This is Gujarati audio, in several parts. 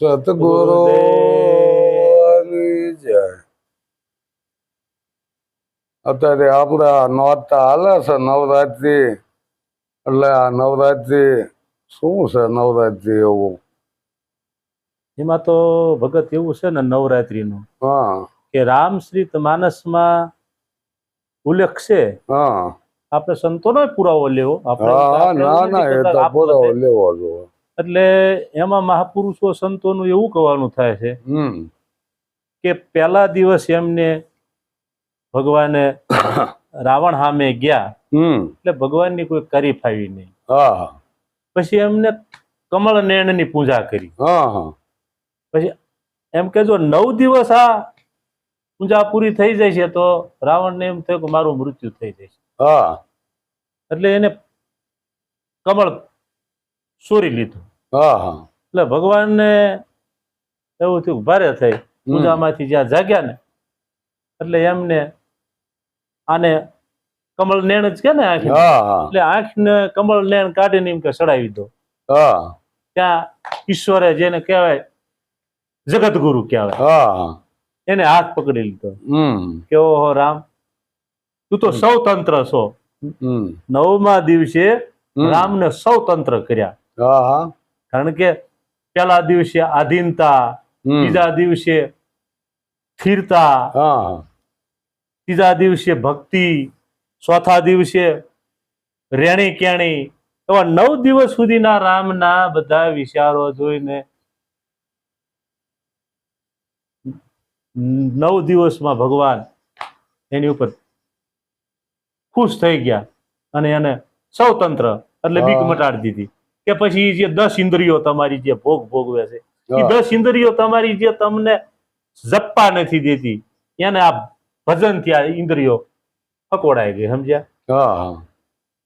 સતગુરુ જય અત્યારે આપણા નોરતા હાલે છે નવરાત્રી. એટલે આ નવરાત્રિ શું છે નવરાત્રી એવું? એમાં તો ભગત એવું છે ને નવરાત્રીનું હા. કે રામશ્રીત માનસમાં ઉલ્લેખ છે. હા. આપણે સંતોનો પુરાવો લેવો. આપણે ના ના એ તો કે આપ પૂરો બધે. લેવો જોઈએ એટલે એમાં મહાપુરુષો સંતોનું એવું કહેવાનું થાય છે કે પહેલા દિવસ એમને ભગવાને રાવણ સામે ગયા એટલે ભગવાનની કોઈ કરી ફાવી નહીં. પછી એમને કમળ નેણની પૂજા કરી. પછી એમ કે જો નવ દિવસ આ પૂજા પૂરી થઈ જાય છે તો રાવણને એમ થયું કે મારું મૃત્યુ થઈ જાય છે. હા. એટલે એને કમળ ચોરી લીધું. હા હા. એટલે ભગવાનને એવું થયું ભારે થઈ. પૂજામાંથી જ્યાં જાગ્યા ને એટલે એમને આને કમળ નેણ જ કે ને આંખ એટલે આંખ ને કમળ નેણ કાઢીને એમ કે ચડાવી દો. ત્યાં ઈશ્વરે જેને કહેવાય જગતગુરુ કહેવાય. હા હા. એને હાથ પકડી લીધો. કેવો કે ઓહો રામ તું તો સૌતંત્ર છો. નવમા દિવસે. રામને સૌતંત્ર કર્યા. હા હા. કારણ કે પેલા દિવસે આધીનતા બીજા દિવસે સ્થિરતા ત્રીજા દિવસે ભક્તિ ચોથા દિવસે રેણી કેણી. એવા નવ દિવસ સુધીના રામના બધા વિચારો જોઈને નવ દિવસમાં ભગવાન એની ઉપર ખુશ થઈ ગયા અને એને સ્વતંત્ર એટલે બીક. મટાડી દીધી. કે પછી જે દસ ઇન્દ્રિયો તમારી જે ભોગ ભોગવે છે એ દસ ઇન્દ્રિયો તમારી જે તમને જપ્પા નથી દેતી એને આ ભજન ત્યાં ઇન્દ્રિયો પકોડાઈ ગઈ સમજ્યા?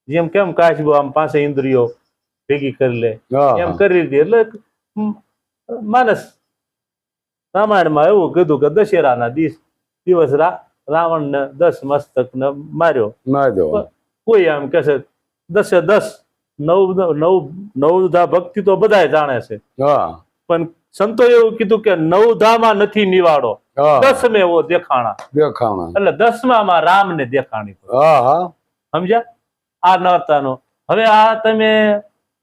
જેમ કેમ કાચબો આમ પાસે ઇન્દ્રિયો ભેગી કરી લે એમ કરી દે એટલે માનસ માનસ રામાયણમાં એવું કીધું કે દશેરાના દિવસ દિવસ રા- રાવણને દસ મસ્તક ને માર્યો. કોઈ એમ કે છે દસે દસ નવ નવ નવધા ભક્તિ તો બધા જાણે છે. પણ સંતો એવું કીધું કે નવધામાં નથી નિવાડો. દસમે એવો દેખાણા. દેખાણા. એટલે દસમામાં રામને દેખાણી સમજ્યા? આ નોરતાનો. હવે આ તમે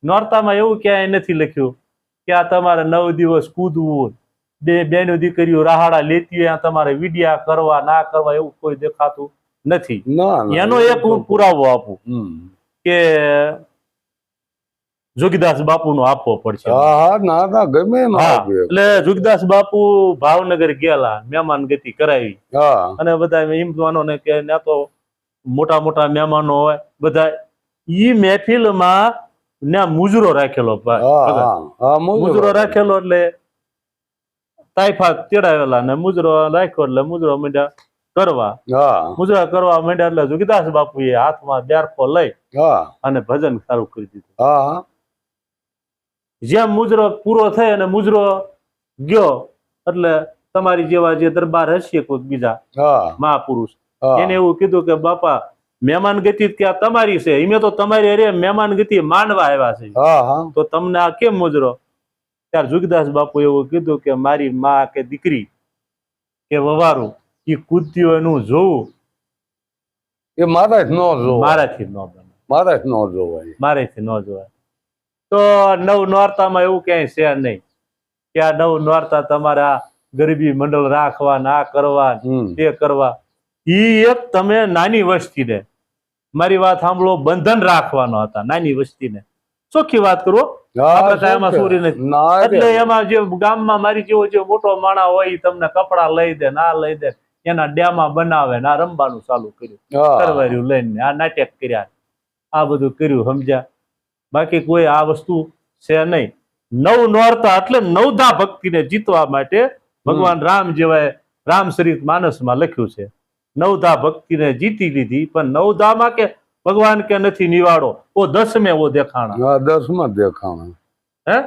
નોરતામાં એવું ક્યાંય નથી લખ્યું કે આ તમારે નવ દિવસ કૂદવું. બે બેનો દીકરીઓ રાહાડા લેતી હોય તમારે વિડિયા કરવા ના કરવા એવું કોઈ દેખાતું નથી. એનો એક હું પુરાવો આપું કે જોગીદાસ બાપુનો આપવો પડશે. હા હા ના ના ગમે નો હા એટલે જોગીદાસ બાપુ ભાવનગર ગયેલા મહેમાન ગતિ કરાવી અને બધા એમ માનો ને કે ત્યાં તો મોટા મોટા મહેમાનો હોય બધા ઈ મહેફિલમાં ત્યાં મુજરો રાખેલો મુજરો રાખેલો. એટલે તાઇફા તેડાવેલા ને મુજરો રાખ્યો એટલે મુજરો માંડ્યા કરવા. મુજરા કરવા માંડ્યા એટલે જોગીદાસ એ હાથમાં બ્યારફો લઈ અને ભજન સારું કરી દીધું. જેમ મુજરો પૂરો થઈ અને મુજરો ગયો એટલે તમારી જેવા જે દરબાર હશે કોઈ બીજા મહાપુરુષ. એને એવું કીધું કે બાપા મહેમાન ગતિ ક્યાં તમારી છે. એમે તો તમારી અરે મહેમાન ગતિ માનવા આવ્યા છે. તો તમને આ કેમ મુજરો? ત્યારે જુગદાસ બાપુ એવું કીધું કે મારી માં કે દીકરી કે વવારું એ કૂદતીઓ એનું જોવું. એ મારે જ ન જોવાય. મારાથી ન બને. મારે જ ન જોવાય. મારેથી ન જોવાય. તો નવ નોરતામાં એવું ક્યાંય છે નહીં. કે આ નવ નોરતા તમારા ગરીબી મંડળ રાખવા ના કરવા તે કરવા. ઈ એક તમે નાની વસ્તીને મારી વાત સાંભળો બંધન રાખવાનો હતા નાની વસ્તીને. ચોખ્ખી વાત કરો. એટલે એમાં જે ગામમાં મારી જેવો જે મોટો માણા હોય તમને કપડા લઈ દે ના લઈ દે. એના ડેમા બનાવે ના રમવાનું ચાલુ કર્યું. લઈને આ નાટક કર્યા. આ બધું કર્યું સમજ્યા? બાકી કોઈ આ વસ્તુ છે નહીં. નવ નોરતા એટલે નવધા ભક્તિને જીતવા માટે ભગવાન રામ જેવાય રામચરિત માનસમાં લખ્યું છે. નવધા ભક્તિને જીતી લીધી પણ નવધામાં કે ભગવાન કે નથી નિવાડો ઓ દસમે ઓ દેખાણા. દસમાં દેખાણા. હે?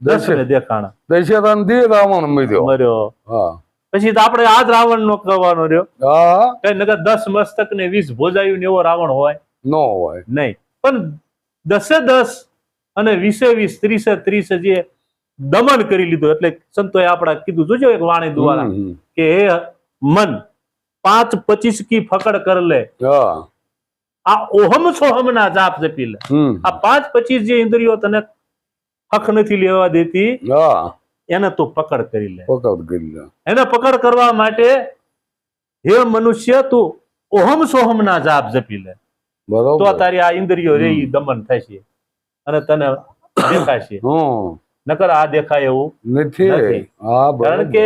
દસે દસમે દેખાણા. દશેરાને દે રાવણ મર્યો મર્યો. હા. પછી તો આપણે આ જ રાવણ નો કહેવાનો રહ્યો. હા. કઈ નગર દસ મસ્તક ને વીસ ભોજાયું ને એવો રાવણ હોય? ન હોય. નહીં. પણ દસે દસ અને વીસે વીસ ત્રીસે ત્રીસ જે દમન કરી લીધું. એટલે સંતોએ આપણા કીધું જોજો એક વાણી દ્વારા કે હે મન પાંચ પચીસ કી ફકડ કર લે. આ ઓહમ સોહમ ના જાપ જપી લે. આ પાંચ પચીસ જે ઇન્દ્રિયો તને હક નથી લેવા દેતી એને તું પકડ કરી લે. પકડ કરી લે. એને પકડ કરવા માટે હે મનુષ્ય તું ઓહમ સોહમ ના જાપ જપી લે. તો તારી આ ઇન્દ્રિયો રે દમન થશે અને તને દેખાશે. નકર આ દેખાય એવું નથી. કારણ કે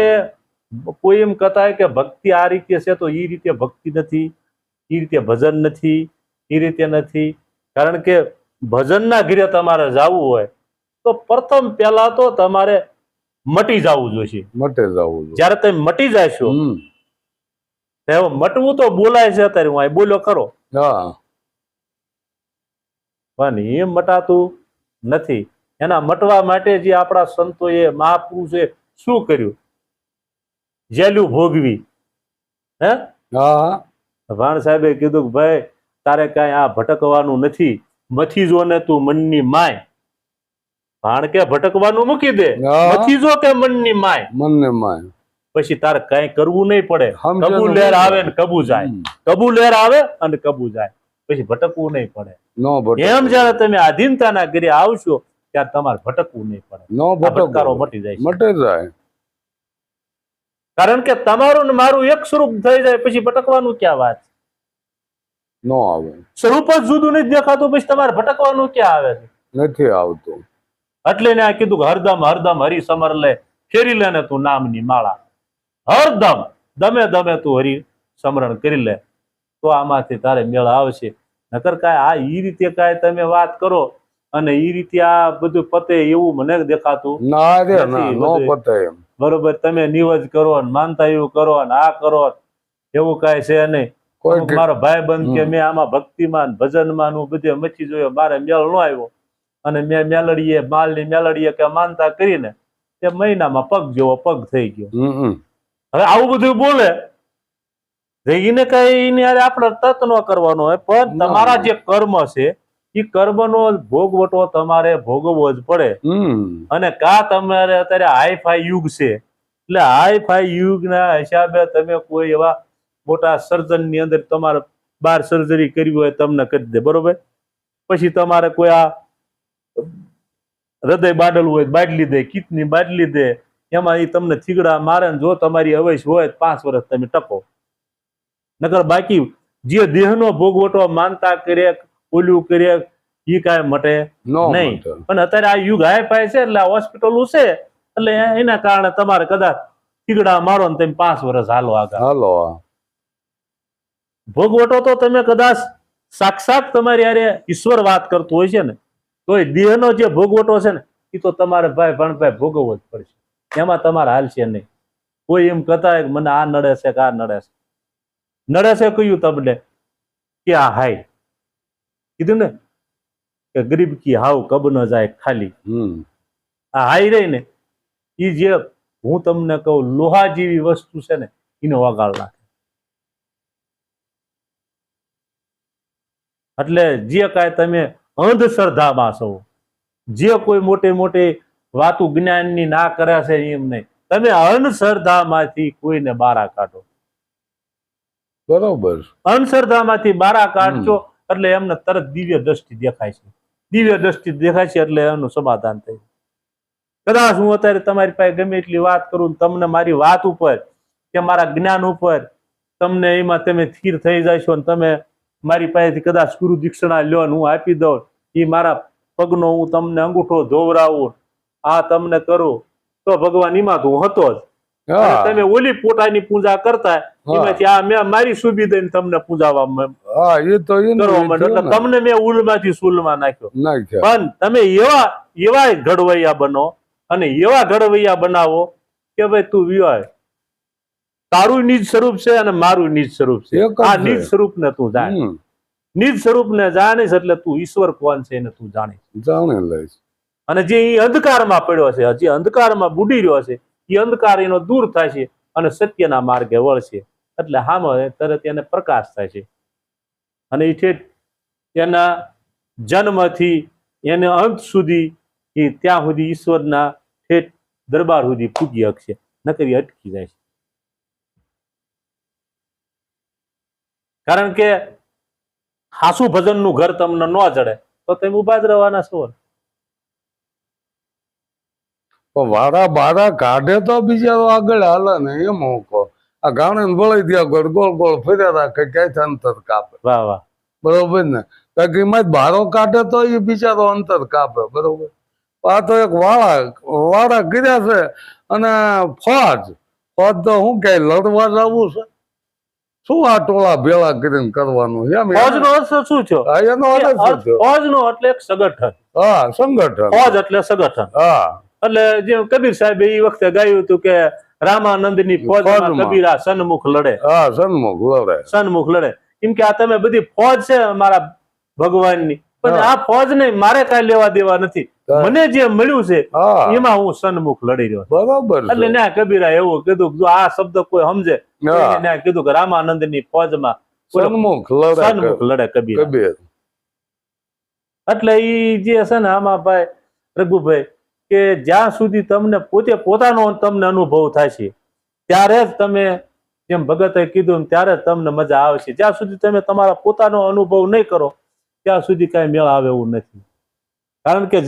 કોઈ એમ કહેતા કે ભક્તિ આ રીતે છે તો એ રીતે ભક્તિ નથી એ રીતે ભજન નથી એ રીતે નથી. કારણ કે ભજનના ઘીરે તમારે જવું હોય તો પ્રથમ પહેલા તો તમારે મટી જવું જોઈશે. મટે જવું જોઈએ. જ્યારે તમે મટી જશો મટવું તો બોલાય છે અત્યારે હું બોલ્યો ખરો હા. પણ હિમ મટાતું નથી. એના મટવા માટે જે આપણા સંતોએ મહાપુરુષે શું કર્યું? જેલું ભોગવી. હે? ભાણ સાહેબે કીધું કે ભાઈ તારે કાંઈ આ ભટકવાનું નથી. મથી જો ને તું મનની માય. ભાણ કે ભટકવાનું મૂકી દે. મથી જો કે મનની માય? મનને માય. પછી તારે કઈ કરવું નહીં પડે. કબુ લહેર આવે ને કબુ જાય. કબુ લહેર આવે અને કબુ જાય. પછી ભટકવું નહીં પડે. નો એમ જયારે તમે આધીનતાના ઘરે આવશો ત્યારે તમારે ભટકવું નહીં પડે. નો ભટકારો મટી જાય મટી જાય. કારણ કે તમારું ને મારું એક સ્વરૂપ થઈ જાય પછી ભટકવાનું ક્યાં વાત નો આવે. સ્વરૂપ જ જુદું નથી દેખાતું પછી તમારે ભટકવાનું ક્યાં આવે નથી આવતું. એટલે ને આ કીધું કે હરદમ હરદમ હરી સમર લે ફેરી લે ને તું નામની માળા. હરદમ દમે દમે તું હરી સમરણ કરી લે. તો આમાંથી તારે મેળ આવશે. નકર કાંઈ આ એ રીતે કાંઈ તમે વાત કરો અને એ રીતે આ બધું પતે એવું મને દેખાતું ના રે ના નથી નો બધું. પતે બરોબર તમે નિવજ કરો ને માનતા એવું કરો ને આ કરો એવું કાંઈ છે નહીં મારો ભાઈ બંધ કે. મેં આમાં ભક્તિમાં ભજનમાં નું બધે મચી જોયો મારે મેળ નો આવ્યો અને મેં મેલડીએ માલની મેલડીએ કે માનતા કરીને તે મહિનામાં પગ જેવો પગ થઈ ગયો. હવે આવું બધું બોલે એને કઈ એને આપણે તત ન કરવાનો હોય પણ તમારા જે કર્મ છે એ કર્મનો ભોગવટો તમારે ભોગવવો જ પડે. અને કા તમારે અત્યારે હાઈફાઈ યુગ છે એટલે હાઈફાઈ યુગના હિસાબે તમે કોઈ એવા મોટા સર્જનની અંદર તમારે બાર સર્જરી કરવી હોય તમને કરી દે બરોબર? પછી તમારે કોઈ આ હૃદય બાડલું હોય બાટલી દે કિડની બાટલી દે એમાં એ તમને થીગડા મારે જો તમારી અવશ્ય હોય પાંચ વર્ષ તમે ટકો નકર બાકી જે દેહનો ભોગવટો માનતા કરે ઓલું કરે એ કાંઈ મટે નહીં. પણ અત્યારે આ યુગ હાઈ ફાઈ છે એટલે હોસ્પિટલ છે એટલે એના કારણે તમારે કદાચ તીગડા મારો ને તમે પાંચ વર્ષ હાલો આગળ. હાલો. ભોગવટો તો તમે કદાચ સાક્ષાત તમારી યારે ઈશ્વર વાત કરતો હોય છે ને તોય દેહનો જે ભોગવટો છે ને એ તો તમારે ભાઈ ભણભાઈ ભોગવવો જ પડશે. એમાં તમારે હાલશે નહીં. કોઈ એમ કહેતા કે મને આ નડે છે કે આ નડે છે. નડે કહ્યું તમને કે આ હાય. કીધું ને કે ગરીબ કી હાવ કબ ન જાય ખાલી. આ હાઈ રહી ને એ જે હું તમને કહું લોહા જેવી વસ્તુ છે ને એને વગાડ નાખે. એટલે જે કાંઈ તમે અંધશ્રદ્ધામાં છો જે કોઈ મોટી મોટી વાતું જ્ઞાનની ના કરે છે એમ નહીં તમે અંધશ્રદ્ધામાંથી કોઈને બારા કાઢો. બરોબર. અંધશ્રદ્ધામાંથી બારા કાઢશો એટલે એમને તરત દિવ્ય દ્રષ્ટિ દેખાય છે. દિવ્ય દ્રષ્ટિ દેખાય છે એટલે એમનું સમાધાન થાય. કદાચ હું અત્યારે તમારી પાસે ગમે એટલી વાત કરું તમને મારી વાત ઉપર કે મારા જ્ઞાન ઉપર તમને એમાં તમે સ્થિર થઈ જશો ને તમે મારી પાસેથી કદાચ ગુરુ દીક્ષણા લ્યો હું આપી દઉં એ મારા પગનો હું તમને અંગૂઠો ધોવરાવું આ તમને કરું તો ભગવાન એમાં તો હતો જ. તમે ઓલી પોતાની પૂજા કરતા એમાંથી આ મેં મારી સુબી દઈને તમને પૂજાવા હા એ તો એનું કરવા માંડ્યો. એટલે તમને મેં ઉલમાંથી સુલમાં નાખ્યો. પણ તમે એવા એવા ઘડવૈયા બનો અને એવા ઘડવૈયા બનાવો કે ભાઈ તું વિવાય તારું નિજ સ્વરૂપ છે અને મારું નિજ સ્વરૂપ છે. આ નિજ સ્વરૂપ ને તું જાણ. નિજ સ્વરૂપ ને જાણીશ એટલે તું ઈશ્વર કોણ છે એને તું જાણીશ. જાણે લઈશ. અને જે ઈ અંધકારમાં પડ્યો છે હજી અંધકારમાં બુડી રહ્યો છે એ અંધકાર એનો દૂર થાય છે અને સત્યના માર્ગે વળશે એટલે હામ તરત એને પ્રકાશ થાય છે. અને એ ઠેઠ એના જન્મથી એને અંત સુધી એ ત્યાં સુધી ઈશ્વરના ઠેઠ દરબાર સુધી પૂગી શકશે નકરી અટકી જાય છે. કારણ કે હાસુ ભજનનું ઘર તમને ન જડે તો તમે ઊભા જ રહેવાના છો. પણ વાડા બારા કાઢે તો બીજા આગળ હાલે ને એમ હું કહું. આ ગાણે ભળી દે ગોળ ગોળ ગોળ ફર્યા રાખે ક્યાંય અંતર કાપે? વાહ વાહ. બરોબર ને? એમાં બારો કાઢે તો એ બિચારો અંતર કાપે બરોબર? આ તો એક વાળા વાળા કર્યા છે અને ફોજ ફોજ તો હું કે લડવા જવું છે? શું આ ટોળા ભેળા કરીને કરવાનું? એમ ફોજનો અર્થ શું છે એનો અર્થ થયો? ફોજનો એટલે એક સંગઠન. હા સંગઠન. ફોજ એટલે સંગઠન. હા. એટલે જે કબીર સાહેબ એ વખતે ગાયું હતું કે રામાનંદની ફોજમાં ફોજમાં. કબીરા સન્મુખ લડે. હા સન્મુખ લડે. સન્મુખ લડે. કેમ કે આ તમે બધી ફોજ છે મારા ભગવાનની. પણ આ ફોજ ને મારે કઈ લેવા દેવા નથી. મને જે મળ્યું છે એમાં હું સન્મુખ લડી રહ્યો બરાબર એટલે ના કબીરા એવું કીધું કે જો આ શબ્દ કોઈ સમજે ન્યા ના કીધું કે રામાનંદની ફોજમાં બોલો, સન્મુખ લડે સન્મુખ લડે કબીર. એટલે ઈ જે છે ને આમાં ભાઈ રઘુભાઈ કે જ્યાં સુધી તમને પોતે પોતાનો તમને અનુભવ છે ત્યારે જ તમે જેમ ભગતે કીધું ત્યારે તમને મજા આવશે. જ્યાં સુધી તમે તમારા પોતાનો અનુભવ નહીં કરો, ત્યાં સુધી કાંઈ મેળ આવે એવું નથી. કારણ કે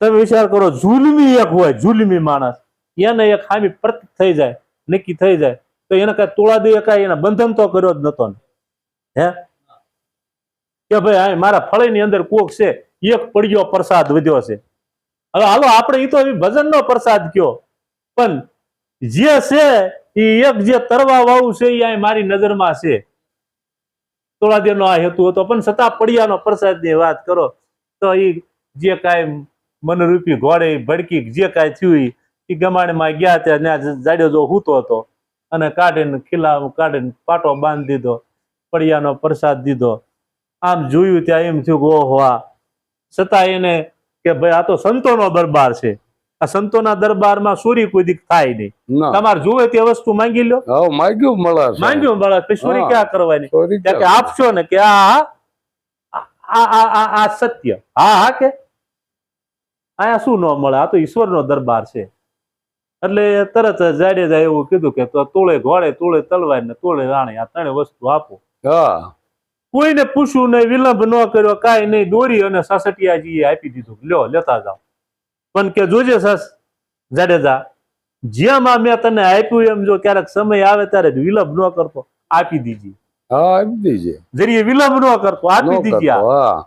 તમે વિચાર કરો જુલમી એક હોય જુલમી માણસ. એને એક ખામી પ્રત થઈ જાય, નક્કી થઈ જાય. તો એને કાંઈ તોળા દે કાંઈ, એને બંધન તો કર્યો જ નતો હે? કે ભાઈ મારા ફળીની અંદર કોક છે, એક પડ્યો પ્રસાદ વધ્યો છે. હવે હાલો, આપણે એ તો ભજન ભજનનો પ્રસાદ કયો. પણ જે છે એ એક જે તરવા વાળું છે એ અહીં મારી નજરમાં છે. તોળાદેવનો આ હેતુ હતો. પણ છતાં પડિયાનો પ્રસાદની વાત કરો, તો એ જે કાંઈ મનરૂપી ઘોડે, ભડકી, જે કાંઈ થયું એ ગમાણમાં ગયા ત્યાં ત્યાં જાડેજો હૂતો હતો અને કાઢીને ખીલા કાઢીને પાટો બાંધી દીધો, પડિયાનો પ્રસાદ દીધો. આમ જોયું ત્યાં એમ થયું ઓહો આ. છતાં એને કે ભાઈ આ તો સંતોનો દરબાર છે. આ સંતોના દરબારમાં ચોરી કોઈ થાય નહીં. તમારે જુએ તે વસ્તુ માંગી લો. માંગ્યું મળે માંગ્યું મળે પછી. ક્યાં કરવાની? કે આપશો ને કે આ આ આ આ આ સત્ય. હા હા કે? આયા શું ન મળે? આ તો ઈશ્વરનો દરબાર છે. એટલે તરત જાડેજા એવું કીધું કે તો તોળે ઘોડે તોળે તલવાર ને તોળે રાણી આ ત્રણે વસ્તુ આપો. હા. કોઈને પૂછ્યું નહીં વિલંબ ન કર્યો કાંઈ નહીં. દોરી અને સાસટિયાજીએ આપી દીધું. લ્યો લેતા જાઓ. પણ કે જોજે સસ જાડેજા જેમ આ મેં તને આપ્યું એમ જો ક્યારેક સમય આવે ત્યારે વિલંબ ન કરતો. આપી દીજી. હા આપી દીજે. જરીએ વિલંબ ન કરતો આપી દીજી આ.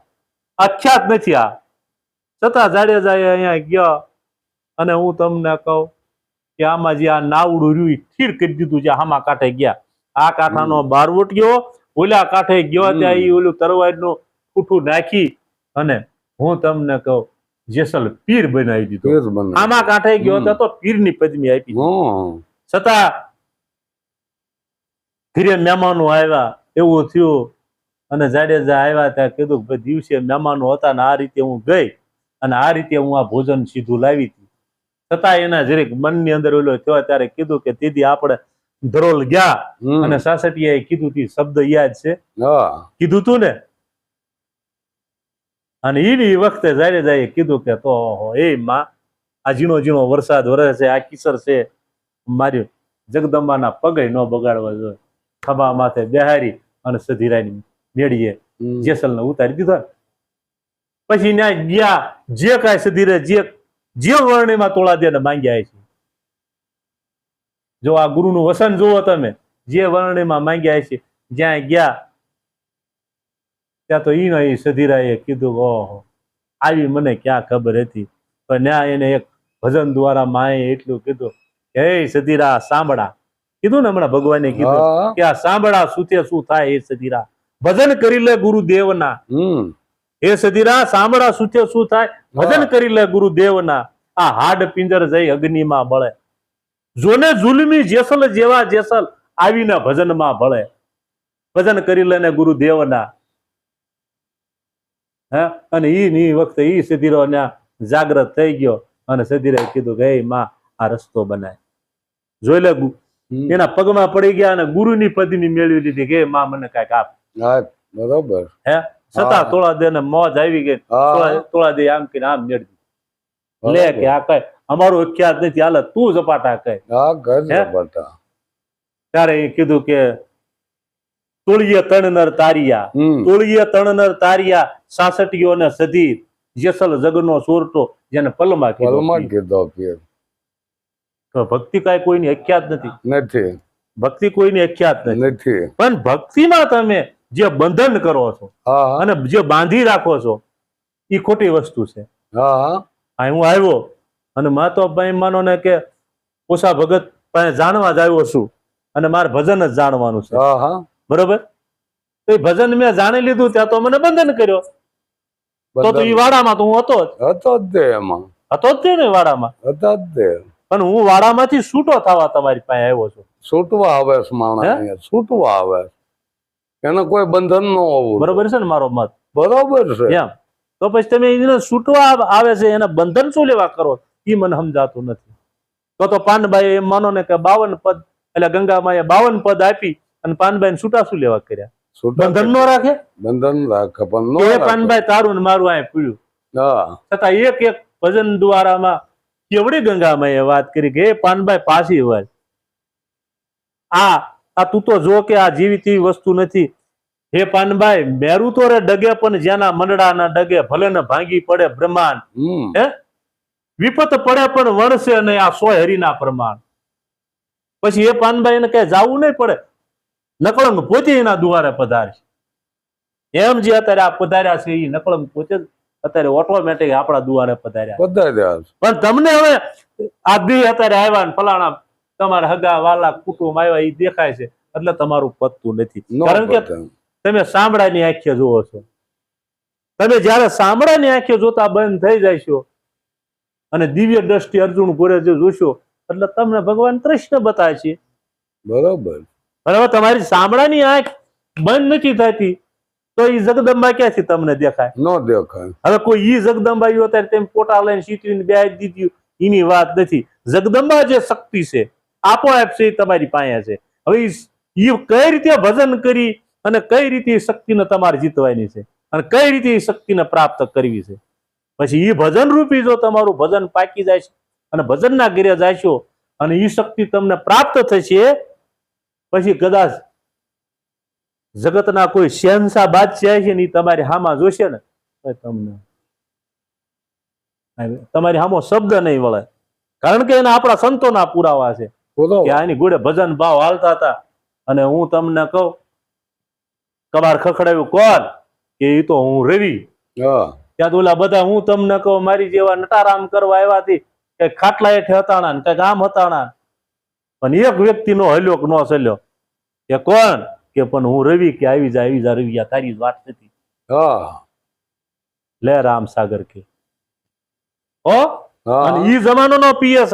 અખ્યાત નથી આ. છતાં જાડેજા અહીંયા ગયા અને હું તમને કહું કે આમાં જે આ નાવડું રહ્યું એ ઠીર કરી દીધું છે આમાં કાંઠે ગયા. આ કાંઠાનો બારવટ ગયો ઓલા કાંઠે ગયો ત્યાં એ ઓલું તરવારનું ફૂટું નાખી અને હું તમને કહું જેસલ પીર બનાવી દીધો. આમાં કાંઠે ગયો હમ. તો તો પીરની પદમી આપી. છતાં ધીરે મહેમાનો આવ્યા એવું થયું અને જાડેજા આવ્યા ત્યાં કીધું કે દિવસે મહેમાનો હતા ને આ રીતે હું ગઈ અને આ રીતે હું આ ભોજન સીધું લાવી હતી છતાં એના જરીક મનની અંદર ઓલો થયો ત્યારે કીધું કે દીદી આપણે ધરોલ ગયા. અને સાસટીયાએ કીધું તી શબ્દ યાદ છે? કીધું તું ને? અને એની વખતે જાડેજાએ કીધું કે તો એ માં આ ઝીણો ઝીણો વરસાદ વરસે છે આ કિસર છે. મારી જગદંબાના પગે ન બગાડવા જોઈએ. ખભા માથે બેહારી અને સધીરાની મેળીએ. જેસલ જેસલને ઉતારી દીધો પછી ત્યાં ગયા. જે કાંઈ સધીરે જે જે વર્ણિમાં તોળા દે ને માંગ્યા છે. જો આ ગુરુનું વસન જુઓ તમે જે વર્ણિમાં માંગ્યા છે જ્યાં ગયા ત્યાં તો ઈ ને સધીરાએ કીધું ઓહો આવી મને ક્યાં ખબર હતી? પણ ત્યાં એને એક ભજન દ્વારા માએ એટલું કીધું હે સધીરા સાંભળા. કીધું ને હમણાં ભગવાને કીધું કે આ સાંભળા સુતે શું થાય હે સધીરા? ભજન કરી લે ગુરુદેવના. હે એ સધીરા સાંભળા સુતે શું થાય? ભજન કરી લે ગુરુદેવના. આ હાડ પિંજર જઈ અગ્નિમાં બળે. જોને જુલમી જેસલ જેવા જેસલ આવીને ભજનમાં ભળે. ભજન કરી લે ગુરુદેવના. હે? અને ઈ ની વખતે ઈ સિદ્ધિરો જાગ્રત થઈ ગયો અને સિદ્ધિરે કીધું કે માં આ રસ્તો બનાય. જોઈ લે. એના પગમાં પડી ગયા અને ગુરુની પદવી મેળવી લીધી કે "હે માં મને કંઈક આપ. બરોબર. હે? છતાં તોળા દે ને મોજ આવી ગઈ. તોળા દે આમ કે આમ મેળવી લે. કે આ કઈ અમારું અખ્યાત નથી હાલ તું ઝપાટા કહે. ત્યારે એ કીધું કે તુળીય તણનર તારિયા તુળીય તણનર તારિયા સાસટીઓ ને સધી જેસલ જગનો સોરટો જેને પલમાં પલમાં કીધો. તો ભક્તિ કાંઈ કોઈની અખ્યાત નથી. નથી. ભક્તિ કોઈની અખ્યાત નથી. નથી. પણ ભક્તિમાં તમે જે બંધન કરો છો અને જે બાંધી રાખો છો એ ખોટી વસ્તુ છે. હા હું આવ્યો અને માતો ભાઈ માનો ને કે ઓછા ભગત પાસે જાણવા જ આવ્યો છું અને મારે ભજન જ જાણવાનું છે. હા હા. બરોબર? તો એ ભજન મેં જાણી લીધું ત્યાં તો મને બંધન કર્યો. તો તો એ વાડામાં તો હું હતો જ. હતો જ તે એમાં. હતો જ તે ને વાડામાં? હતો જ તે. પણ હું વાડામાંથી છૂટો થવા તમારી પાસે આવ્યો છું. છૂટવા આવે છે માણસ છૂટવા આવે છે. એને કોઈ બંધન ન હોવું. બરોબર છે ને મારો મત? બરોબર છે. એમ. તો પછી તમે એને છૂટવા આવે છે એને બંધન શું લેવા કરો એ મને સમજાતું નથી. તો તો પાનબાઈ એમ માનો ને કે બાવન પદ એટલે ગંગામાએ બાવન પદ આપી અને પાનબાઈ છૂટા શું લેવા કર્યા. બંધન નો રાખે? બંધન રાખે પણ એ પાનબાઈ તારું ને મારું આ પીળ્યું છતાં એક એક ભજન દ્વારામાં કેવડી ગંગામાએ વાત કરી કે એ પાનબાઈ પાછી વળ આ આ તું તો જો કે આ જીવિત વસ્તુ નથી. હે પાનભાઈ મેરું તો રે ડગે પણ જેના મંડળાના ડગે ભલે ને ભાંગી પડે બ્રહ્માંડ. હે? વિપત પડે પણ વણશે નહીં આ સોય હરીના પ્રમાણ. પછી એ પાનભાઈ ને કઈ જવું નહીં પડે. નકળંગ પોતે એના દુવારે પધારશે. એમ જે અત્યારે આ પધાર્યા છે એ નકળંગ પોતે અત્યારે ઓટોમેટિક આપણા દુવારે પધાર્યા પણ તમને હવે આ દી અત્યારે આવ્યા ને ફલાણા તમારા હગા વાલા કુટુંબ આવ્યા એ દેખાય છે. એટલે તમારું પતતું નથી. કારણ કે તમે સાંભળાની આંખે જુઓ છો. તમે જ્યારે સાંભળાની આંખે જોતા બંધ થઈ જશો અને દિવ્ય દ્રષ્ટિ અર્જુન જે જોશો એટલે તમને ભગવાન કૃષ્ણ બતાવે છે. બરોબર. બરાબર તમારી સાંભળાની આંખ બંધ નથી થતી તો એ જગદંબા ક્યાંથી તમને દેખાય? ન દેખાય. હવે કોઈ ઈ જગદંબા અત્યારે તેમ પોટા લઈને સીટીને બેહાડી દીધી એની વાત નથી. જગદંબા જે શક્તિ છે આપોઆપ છે એ તમારી પાસે છે. હવે ઈ ઈ કઈ રીતે ભજન કરી અને કઈ રીતે એ શક્તિને તમારે જીતવાની છે? અને કઈ રીતે એ શક્તિને પ્રાપ્ત કરવી છે? પછી એ ભજન રૂપી જો તમારું ભજન પાકી જાય છે અને ભજનના ઘેરે જાશો અને એ શક્તિ તમને પ્રાપ્ત થશે પછી કદાચ જગતના કોઈ શહેનશાહ બાદશાહ છે ને તમારી હામાં જોશે ને તમને તમારી હામો શબ્દ નહીં વળે. કારણ કે એના આપણા સંતોના પુરાવા છે. કે આની ગોળે ભજન ભાવ હાલતા હતા. અને હું તમને કહું કબાર ખખડાવ્યું કોણ? કે એ તો હું રવિ. હા. ત્યાં ઓલા બધા હું તમને કહું મારી જેવા નટારામ કરવા આવ્યા હતી કે ખાટલા હેઠે હતાણા ને કંઈક આમ હતાણા પણ એક વ્યક્તિનો હલ્યો કે નો સલ્યો. કે કોણ? કે પણ હું રવિ કે આવી જા આવી જા રવિ આ તારી વાત નથી લે રામ સાગર કે ઓ અને ઈ જમાનો નો પીએસ